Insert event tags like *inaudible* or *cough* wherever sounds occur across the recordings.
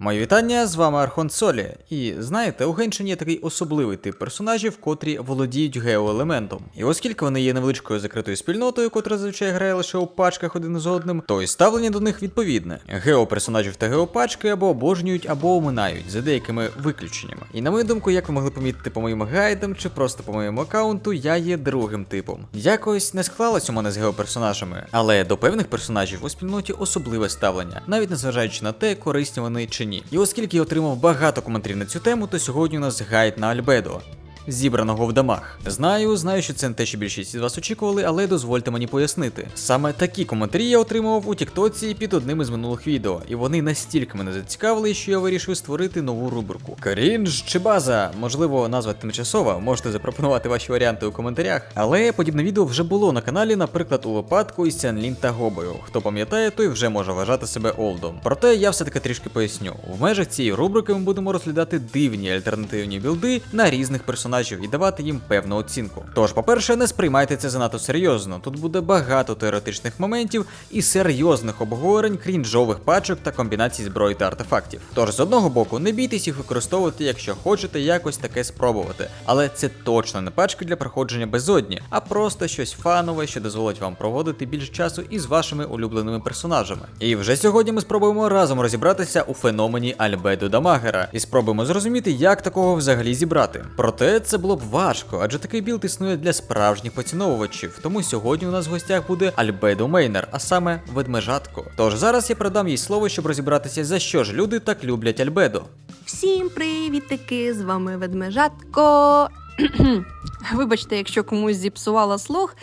Мої вітання, з вами Архон Солі. І знаєте, у Геншині є такий особливий тип персонажів, котрі володіють геоелементом. І оскільки вони є невеличкою закритою спільнотою, котра зазвичай грає лише у пачках один з одним, то і ставлення до них відповідне. Геоперсонажів та геопачки або обожнюють, або оминають за деякими виключеннями. І на мою думку, як ви могли помітити по моїм гайдам чи просто по моєму аккаунту, я є другим типом. Якось не склалось у мене з геоперсонажами, але до певних персонажів у спільноті особливе ставлення, навіть незважаючи на те, корисні вони чи ні. І оскільки я отримав багато коментарів на цю тему, то сьогодні у нас гайд на Альбедо. Зібраного в домах. Знаю, знаю, що це не те, що більшість із вас очікували, але дозвольте мені пояснити. Саме такі коментарі я отримував у Тіктоці під одним із минулих відео, і вони настільки мене зацікавили, що я вирішив створити нову рубрику. Крінж чи база? Можливо, назва тимчасова, можете запропонувати ваші варіанти у коментарях. Але подібне відео вже було на каналі, наприклад, у випадку із Сянлін та Гобою. Хто пам'ятає, той вже може вважати себе олдом. Проте я все-таки трішки поясню. В межах цієї рубрики ми будемо розглядати дивні альтернативні білди на різних персонажів і давати їм певну оцінку. Тож, по-перше, не сприймайте це занадто серйозно. Тут буде багато теоретичних моментів і серйозних обговорень, крінжових пачок та комбінацій зброї та артефактів. Тож, з одного боку, не бійтесь їх використовувати, якщо хочете якось таке спробувати. Але це точно не пачки для проходження безодні, а просто щось фанове, що дозволить вам проводити більше часу із вашими улюбленими персонажами. І вже сьогодні ми спробуємо разом розібратися у феномені Альбедо Дамагера і спробуємо зрозуміти, як такого взагалі зібрати. Проте це було б важко, адже такий білд існує для справжніх поціновувачів. Тому сьогодні у нас в гостях буде Альбедо Мейнер, а саме ведмежатко. Тож зараз я передам їй слово, щоб розібратися, за що ж люди так люблять Альбедо. Всім привітики! З вами ведмежатко. *clears throat* Вибачте, якщо комусь зіпсувала слух.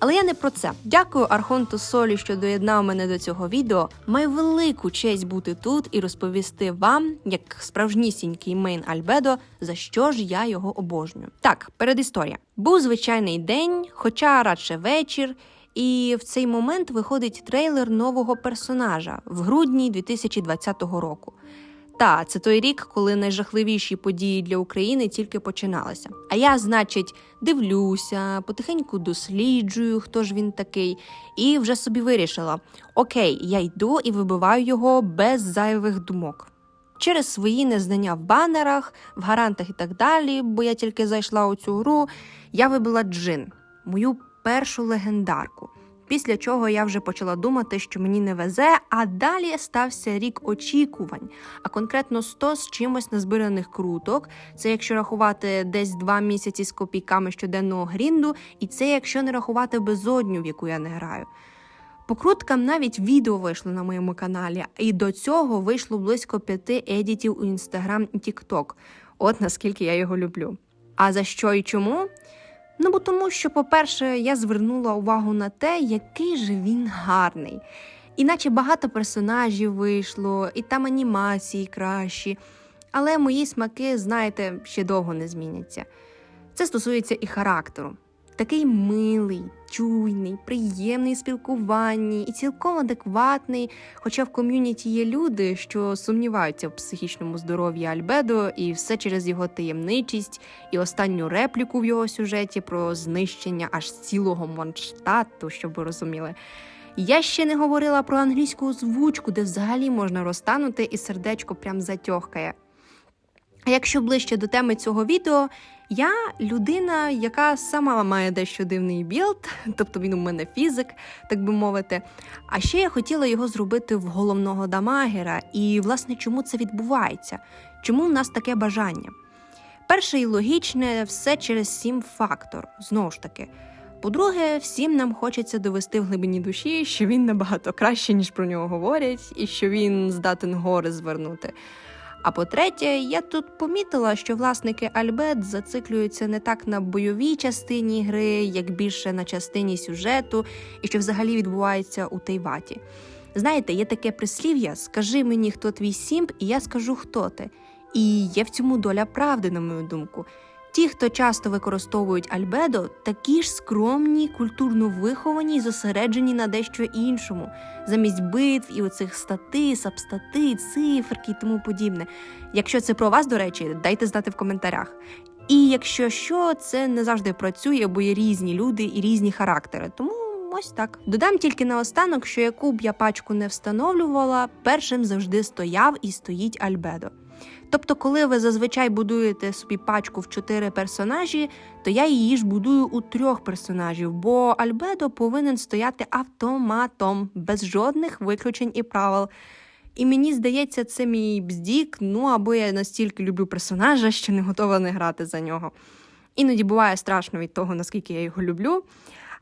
Але я не про це. Дякую Архонту Солі, що доєднав мене до цього відео. Маю велику честь бути тут і розповісти вам, як справжнісінький мейн Альбедо, за що ж я його обожнюю. Так, передісторія. Був звичайний день, хоча радше вечір. І в цей момент виходить трейлер нового персонажа в грудні 2020 року. Та це той рік, коли найжахливіші події для України тільки починалися. А я, значить, дивлюся, потихеньку досліджую, хто ж він такий, і вже собі вирішила: окей, я йду і вибиваю його без зайвих думок. Через свої незнання в банерах, в гарантах і так далі, бо я тільки зайшла у цю гру, я вибила джин, мою першу легендарку. Після чого я вже почала думати, що мені не везе, а далі стався рік очікувань, а конкретно 100 з чимось назбираних круток. Це якщо рахувати десь два місяці з копійками щоденного грінду, і це якщо не рахувати безодню, в яку я не граю. По круткам навіть відео вийшло на моєму каналі, і до цього вийшло близько п'яти едітів у інстаграм і Тікток. От наскільки я його люблю. А за що і чому? Ну, бо тому, що, по-перше, я звернула увагу на те, який же він гарний. Іначе багато персонажів вийшло, і там анімації кращі. Але мої смаки, знаєте, ще довго не зміняться. Це стосується і характеру. Такий милий, чуйний, приємний спілкуванні і цілком адекватний. Хоча в ком'юніті є люди, що сумніваються в психічному здоров'ї Альбедо, і все через його таємничість і останню репліку в його сюжеті про знищення аж цілого Монштату, щоб ви розуміли. Я ще не говорила про англійську озвучку, де взагалі можна розтанути і сердечко прям затьохкає. Якщо ближче до теми цього відео, я людина, яка сама має дещо дивний білд, *laughs* тобто він у мене фізик, так би мовити. А ще я хотіла його зробити в головного дамагера. І, власне, чому це відбувається? Чому в нас таке бажання? Перше і логічне все через сім фактор, знову ж таки. По-друге, всім нам хочеться довести в глибині душі, що він набагато краще, ніж про нього говорять, і що він здатен гори звернути. А по-третє, я тут помітила, що власники Альбет зациклюються не так на бойовій частині гри, як більше на частині сюжету, і що взагалі відбувається у Тейваті. Знаєте, є таке прислів'я: скажи мені, хто твій сімп, і я скажу, хто ти. І є в цьому доля правди, на мою думку. Ті, хто часто використовують Альбедо, такі ж скромні, культурно виховані і зосереджені на дещо іншому, замість битв і оцих стати, сабстати, циферки і тому подібне. Якщо це про вас, до речі, дайте знати в коментарях. І якщо що, це не завжди працює, бо є різні люди і різні характери. Тому ось так. Додам тільки наостанок, що яку б я пачку не встановлювала, першим завжди стояв і стоїть Альбедо. Тобто, коли ви зазвичай будуєте собі пачку в чотири персонажі, то я її ж будую у трьох персонажів, бо Альбедо повинен стояти автоматом, без жодних виключень і правил. І мені здається, це мій бздік, ну або я настільки люблю персонажа, що не готова не грати за нього. Іноді буває страшно від того, наскільки я його люблю.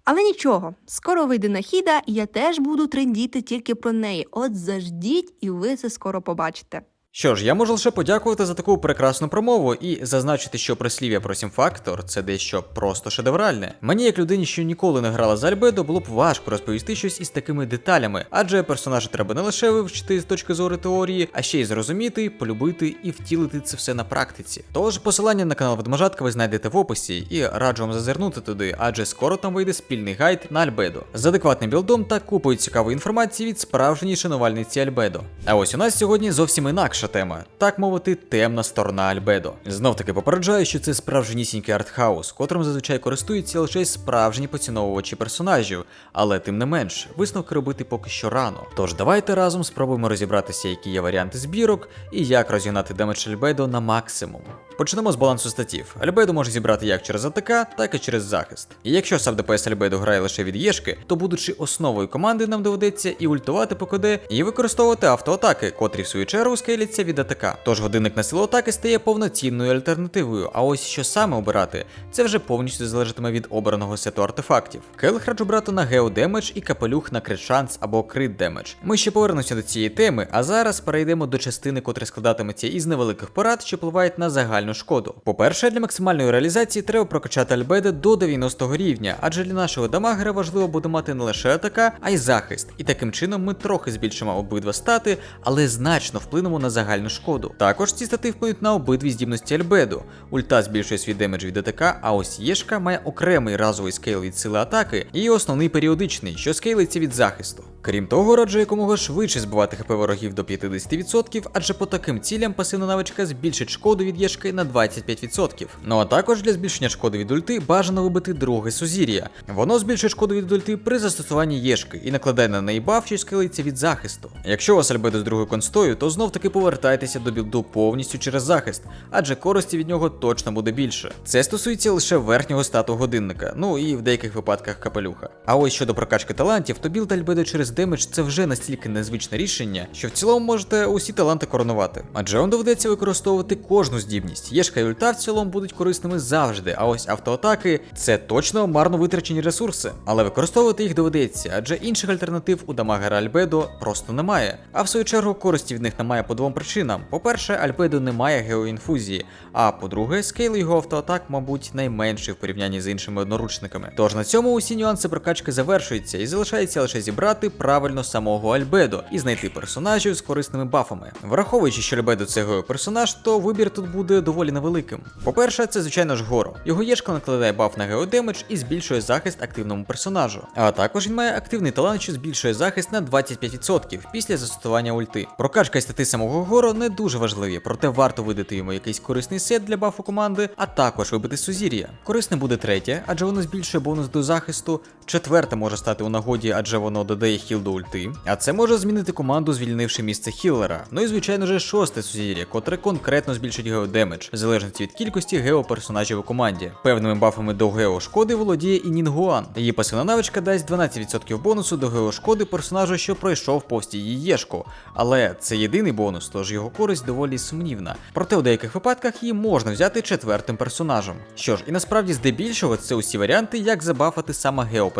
Але нічого, скоро вийде нахіда, і я теж буду трендіти тільки про неї. От заждіть, і ви це скоро побачите. Що ж, я можу лише подякувати за таку прекрасну промову і зазначити, що прислів'я про сім-фактор це дещо просто шедевральне. Мені, як людині, що ніколи не грала за Альбедо, було б важко розповісти щось із такими деталями, адже персонажа треба не лише вивчити з точки зору теорії, а ще й зрозуміти, полюбити і втілити це все на практиці. Тож посилання на канал Ведмежатка ви знайдете в описі і раджу вам зазирнути туди, адже скоро там вийде спільний гайд на Альбедо з адекватним білдом та купою цікавої інформації від справжньої шанувальниці Альбедо. А ось у нас сьогодні зовсім інакша тема, так мовити, темна сторона Альбедо. Знов таки попереджаю, що це справжнісінький артхаус, котрим зазвичай користуються лише справжні поціновувачі персонажів, але тим не менш, висновки робити поки що рано. Тож давайте разом спробуємо розібратися, які є варіанти збірок і як розігнати демедж Альбедо на максимум. Почнемо з балансу статів. Альбедо може зібрати як через АТК, так і через захист. І якщо сам ДПС Альбедо грає лише від Єшки, то будучи основою команди, нам доведеться і ультувати по КД, і використовувати автоатаки, котрі в свою чергу скеляться від АТК. Тож годинник на силу атаки стає повноцінною альтернативою. А ось що саме обирати, це вже повністю залежатиме від обраного сету артефактів. Келих раджу на геодемедж і капелюх на крит шанс або крит демедж. Ми ще повернемося до цієї теми, а зараз перейдемо до частини, котра складатиметься із невеликих порад, що впливають на загальну шкоду. По-перше, для максимальної реалізації треба прокачати альбеди до 90 рівня, адже для нашого дамагера важливо буде мати не лише атака, а й захист. І таким чином ми трохи збільшимо обидва стати, але значно вплинемо на загальну шкоду. Також ці стати вплинуть на обидві здібності альбеду. Ульта збільшує свій демедж від АТК, а ось Єшка має окремий разовий скейл від сили атаки і основний періодичний, що скейлиться від захисту. Крім того, раджу якомога швидше збивати хп ворогів до 50%, адже по таким цілям пасивна навичка збільшить шкоду від Єшки на 25%. Ну а також для збільшення шкоди від ульти бажано вибити друге сузір'я. Воно збільшує шкоду від ульти при застосуванні Єшки і накладає на неї баф, що скейлиться від захисту. Якщо у вас альбедо з другою констою, то знов таки повертайтеся до білду повністю через захист, адже користі від нього точно буде більше. Це стосується лише верхнього стату годинника, ну і в деяких випадках капелюха. А ось щодо прокачки талантів, то білд альбедо через демедж це вже настільки незвичне рішення, що в цілому можете усі таланти коронувати. Адже вам доведеться використовувати кожну здібність. Єшка і ульта в цілому будуть корисними завжди, а ось автоатаки це точно марно витрачені ресурси. Але використовувати їх доведеться, адже інших альтернатив у дамагера Альбедо просто немає. А в свою чергу користі від них немає по двом причинам. По-перше, Альбедо не має геоінфузії, а по-друге, скейл його автоатак, мабуть, найменший в порівнянні з іншими одноручниками. Тож на цьому усі нюанси прокачки завершуються і залишається лише зібрати правильно самого Альбедо і знайти персонажів з корисними бафами. Враховуючи, що Альбедо це геоперсонаж, то вибір тут буде доволі невеликим. По-перше, це звичайно ж горо. Його єшка накладає баф на геодемедж і збільшує захист активному персонажу. А також він має активний талант, що збільшує захист на 25% після застосування ульти. Прокачка і стати самого горо не дуже важливі, проте варто видати йому якийсь корисний сет для бафу команди, а також вибити сузір'я. Корисне буде третє, адже воно збільшує бонус до захисту. Четверте може стати у нагоді, адже воно додає хіл до ульти. А це може змінити команду, звільнивши місце хіллера. Ну і звичайно ж шосте сузір'я, котре конкретно збільшить геодемедж, в залежності від кількості геоперсонажів у команді. Певними бафами до геошкоди володіє і Нінгуан. Її пасивна навичка дасть 12% бонусу до геошкоди персонажу, що пройшов повз її єшку. Але це єдиний бонус, тож його користь доволі сумнівна. Проте у деяких випадках її можна взяти четвертим персонажем. Що ж, і насправді здебільшого це усі варіанти, як забафати саме геоперсонажа.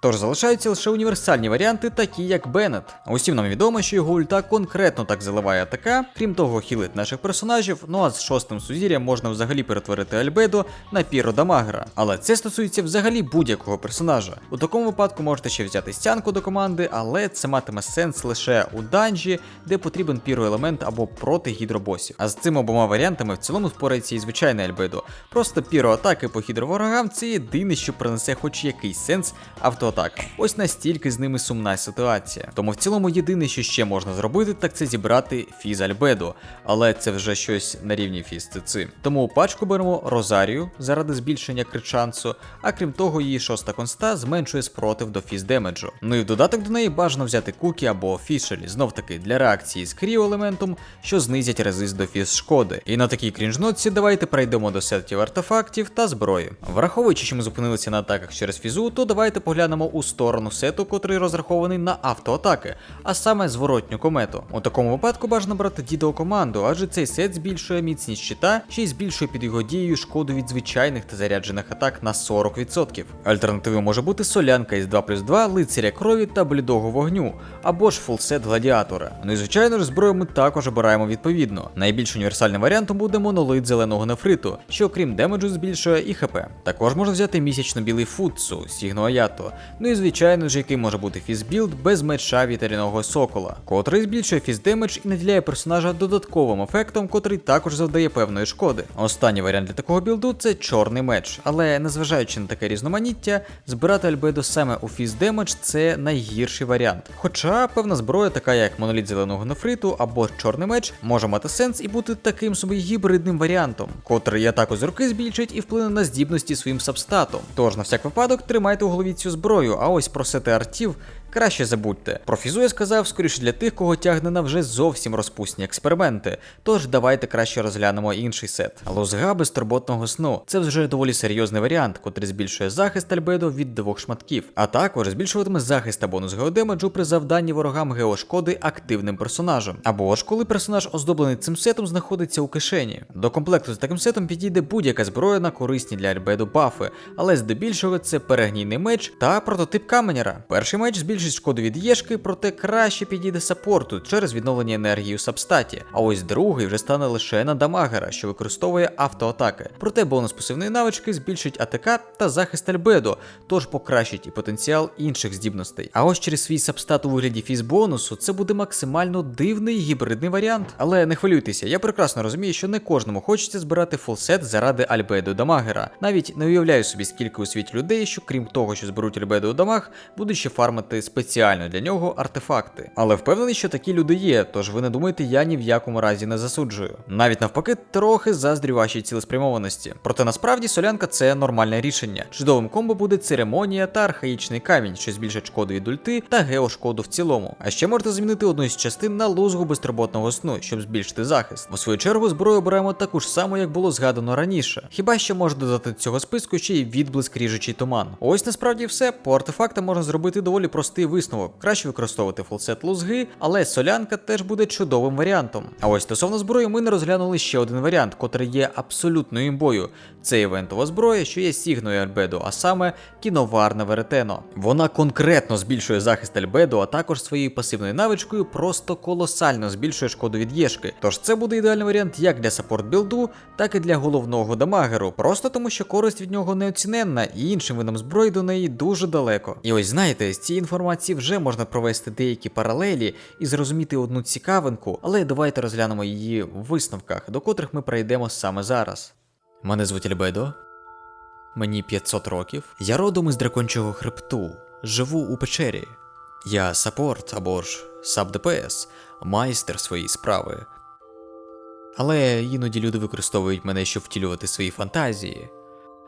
Тож залишаються лише універсальні варіанти, такі як Беннет. Усім нам відомо, що його ульта конкретно так заливає атака, крім того, хілить наших персонажів. Ну а з шостим сузір'ям можна взагалі перетворити Альбедо на Піро Дамагера. Але це стосується взагалі будь-якого персонажа. У такому випадку можете ще взяти стянку до команди, але це матиме сенс лише у данжі, де потрібен піроелемент або проти гідробосів. А з цими обома варіантами в цілому впорається і звичайне Альбедо. Просто піроатаки по гідроворогам це єдине, що принесе хоч якийсь сенс кінець автоатака. Ось настільки з ними сумна ситуація. Тому в цілому єдине, що ще можна зробити, так це зібрати фіз Альбедо, але це вже щось на рівні фіз ЦЦ. Тому пачку беремо Розарію заради збільшення крит-шансу, а крім того, її шоста конста зменшує спротив до фіз демеджу. Ну і в додаток до неї бажано взяти кукі або фішелі, знов таки для реакції з кріо елементом, що знизять резист до фіз шкоди. І на такій крінжнотці давайте перейдемо до сетів артефактів та зброї. Враховуючи, що ми зупинилися на атаках через фізу, то давайте поглянемо у сторону сету, котрий розрахований на автоатаки, а саме зворотню комету. У такому випадку бажано брати дідо команду, адже цей сет збільшує міцність щита, ще й збільшує під його дією шкоду від звичайних та заряджених атак на 40%. Альтернативою може бути солянка із 2 плюс 2, лицаря крові та блідого вогню, або ж фулсет гладіатора. Ну і звичайно ж зброю ми також обираємо відповідно. Найбільш універсальним варіантом буде монолит зеленого нефриту, що окрім демеджу збільшує і ХП. Також можна взяти місячно білий футсу, Сігно Аято. Ну і звичайно ж, який може бути фізбілд без меча вітеряного сокола, котрий збільшує фіздемедж і наділяє персонажа додатковим ефектом, котрий також завдає певної шкоди. Останній варіант для такого білду це чорний меч, але незважаючи на таке різноманіття, збирати альбедо саме у фіздемедж це найгірший варіант. Хоча певна зброя, така як моноліт зеленого нефриту або чорний меч, може мати сенс і бути таким собі гібридним варіантом, котрий атаку з руки збільшить і вплине на здібності своїм сабстатом. Тож на всяк випадок тримайте у голові цю зброю, а ось просити артів краще забудьте. Про фізу я сказав скоріше для тих, кого тягне на вже зовсім розпусні експерименти. Тож давайте краще розглянемо інший сет. Лозга безтурботного сну. Це вже доволі серйозний варіант, котрий збільшує захист Альбедо від двох шматків, а також збільшуватиме захист та бонус геодемеджу при завданні ворогам геошкоди активним персонажем. Або ж коли персонаж, оздоблений цим сетом, знаходиться у кишені. До комплекту з таким сетом підійде будь-яка зброя на корисні для Альбедо бафи, але здебільшого це перегнійний меч та прототип каменера. Перший меч збільшує шкоду від єшки, проте краще підійде саппорту через відновлення енергії у сабстаті. А ось другий вже стане лише на дамагера, що використовує автоатаки. Проте бонус пасивної навички збільшить АТК та захист Альбедо, тож покращить і потенціал інших здібностей. А ось через свій сабстат у вигляді фіз-бонусу це буде максимально дивний гібридний варіант. Але не хвилюйтеся, я прекрасно розумію, що не кожному хочеться збирати фулсет заради Альбедо дамагера. Навіть не уявляю собі, скільки у світі людей, що крім того, що зберуть Альбедо дамаг, будуть ще фармити спеціально для нього артефакти. Але впевнений, що такі люди є, тож ви не думайте, я ні в якому разі не засуджую. Навіть навпаки, трохи заздрю вашій цілеспрямованості. Проте насправді солянка це нормальне рішення. Чудовим комбо буде церемонія та архаїчний камінь, що збільшить шкоду від ульти та геошкоду в цілому. А ще можете замінити одну із частин на лузгу безтурботного сну, щоб збільшити захист. У свою чергу зброю обираємо таку ж саму, як було згадано раніше. Хіба що можна додати до цього списку ще й відблиск ріжучий туман. Ось насправді все. По артефактам можна зробити доволі простий висновок. Краще використовувати фулсет лузги, але солянка теж буде чудовим варіантом. А ось стосовно зброї, ми не розглянули ще один варіант, котрий є абсолютною імбою. Це івентова зброя, що є сігною Альбедо, а саме кіноварна Веретено. Вона конкретно збільшує захист Альбедо, а також своєю пасивною навичкою просто колосально збільшує шкоду від єшки. Тож це буде ідеальний варіант як для саппорт білду, так і для головного дамагеру. Просто тому, що користь від нього неоціненна, і іншим видом зброї до неї дуже далеко. І ось знаєте, з цієї інформації вже можна провести деякі паралелі і зрозуміти одну цікавинку, але давайте розглянемо її в висновках, до котрих ми прийдемо саме зараз. Мене звуть Альбедо. Мені 500 років. Я родом із дракончого хребту. Живу у печері. Я саппорт або ж саб ДПС, майстер своєї справи. Але іноді люди використовують мене, щоб втілювати свої фантазії.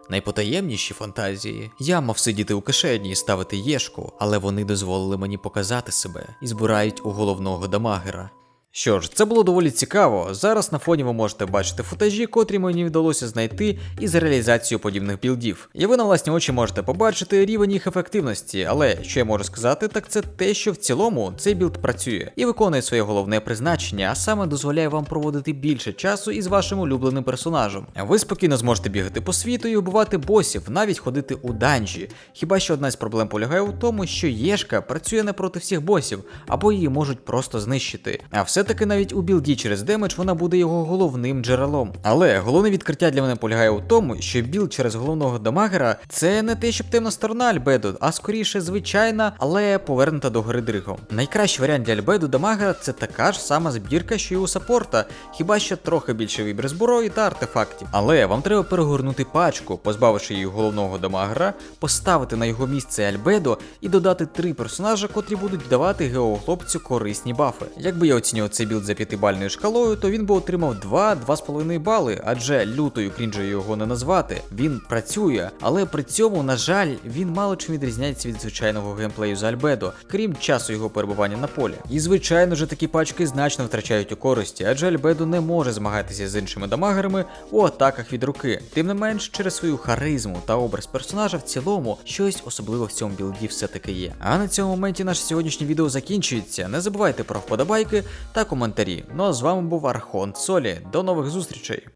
Найпотаємніші фантазії. Я мав сидіти у кишені і ставити єшку, але вони дозволили мені показати себе і збирають у головного дамагера. Що ж, це було доволі цікаво. Зараз на фоні ви можете бачити футажі, котрі мені вдалося знайти із реалізацією подібних білдів. І ви на власні очі можете побачити рівень їх ефективності, але що я можу сказати, так це те, що в цілому цей білд працює і виконує своє головне призначення, а саме дозволяє вам проводити більше часу із вашим улюбленим персонажем. Ви спокійно зможете бігати по світу і вбивати босів, навіть ходити у данжі. Хіба що одна з проблем полягає у тому, що Єшка працює не проти всіх босів, або її можуть просто знищити. А все все-таки навіть у білді через демедж вона буде його головним джерелом. Але головне відкриття для мене полягає у тому, що білд через головного дамагера це не те, щоб темна сторона Альбедо, а скоріше звичайна, але повернута до гори дригом. Найкращий варіант для Альбедо дамагера це така ж сама збірка, що й у саппорта, хіба що трохи більше вибір зброї та артефактів. Але вам треба перегорнути пачку, позбавивши її головного дамагера, поставити на його місце Альбедо і додати три персонажа, котрі будуть давати геохлопцю корисні бафи. Якби я оцінював цей білд за п'ятибальною шкалою, то він би отримав 2-2,5 бали, адже лютою крінжею його не назвати. Він працює, але при цьому, на жаль, він мало чим відрізняється від звичайного геймплею з Альбедо, крім часу його перебування на полі. І звичайно ж такі пачки значно втрачають у користі, адже Альбедо не може змагатися з іншими дамагерами у атаках від руки. Тим не менш, через свою харизму та образ персонажа в цілому щось особливе в цьому білді все-таки є. А на цьому моменті наше сьогоднішнє відео закінчується. Не забувайте про вподобайки та коментарі. Ну а з вами був Архон Солі. До нових зустрічей!